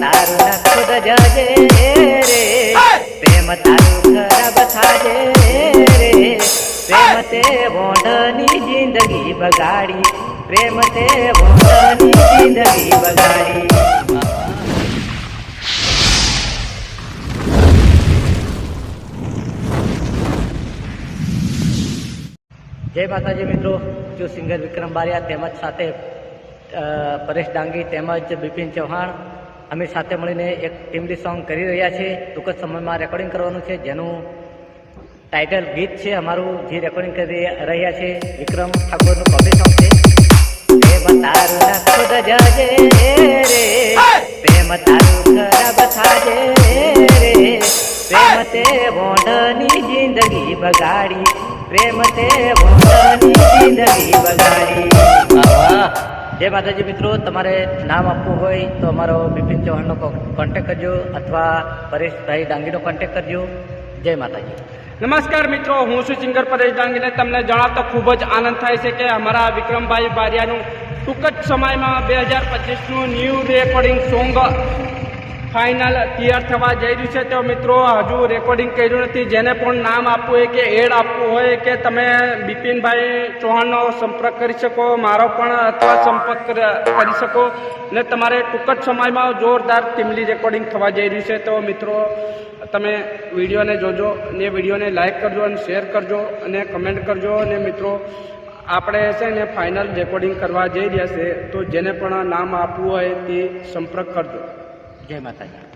તારું ન ખુદ જજે રે પ્રેમ તારું ખરાબ થાજે રે પ્રેમ તે વોંઢની જિંદગી બગાડી પ્રેમ તે વોંઢની જિંદગી બગાડી જય માતાજી મિત્રો, જો સિંગર વિક્રમ બારિયા તેમજ સાથે પરેશ ડાંગી તેમજ બિપિન ચૌહાણ અમે સાથે મળીને એક ટીમલી સોંગ કરી રહ્યા છીએ. ટૂંક જ સમયમાં રેકોર્ડિંગ કરવાનું છે. જેનું ટાઇટલ ગીત છે અમારું, જે રેકોર્ડિંગ કરી રહ્યા છે. વિક્રમ ઠાકોરનું કોપી સોંગ છે. પ્રેમ તારું પ્રેમ તારું ખરાબ રે, પ્રેમ તે વોંઢની જિંદગી બગાડી, પ્રેમ તે વોંઢની જિંદગી બગાડી. જય માતાજી મિત્રો, તમારે નામ આપવું હોય તો અમારો બિપિન ચૌહાણનો કોન્ટેક કરજો અથવા પરેશભાઈ ડાંગીનો કોન્ટેક કરજો. જય માતાજી. નમસ્કાર મિત્રો, હું છું સિંગર પરેશ ડાંગીને તમને જણાવતા ખૂબ જ આનંદ થાય છે કે અમારા વિક્રમભાઈ બારિયાનું ટૂંક જ સમયમાં બે હજાર પચીસનું ન્યૂ રેકોર્ડિંગ સોંગ ફાઇનલ તૈયાર થવા જઈ રહ્યું છે. તો મિત્રો, હજુ રેકોર્ડિંગ કર્યું નથી. જેને પણ નામ આપવું હોય કે એડ આપવું હોય કે તમે બિપિનભાઈ ચૌહાણનો સંપર્ક કરી શકો, મારો પણ અથવા સંપર્ક કરી શકો. ને તમારે ટૂંક જ સમયમાં જોરદાર ટીમલી રેકોર્ડિંગ થવા જઈ રહ્યું છે. તો મિત્રો, તમે વિડીયોને જોજો ને વિડીયોને લાઇક કરજો અને શેર કરજો અને કમેન્ટ કરજો. અને મિત્રો, આપણે છે ને ફાઇનલ રેકોર્ડિંગ કરવા જઈ રહ્યા છે. તો જેને પણ નામ આપવું હોય તે સંપર્ક કરજો. જય માતાજી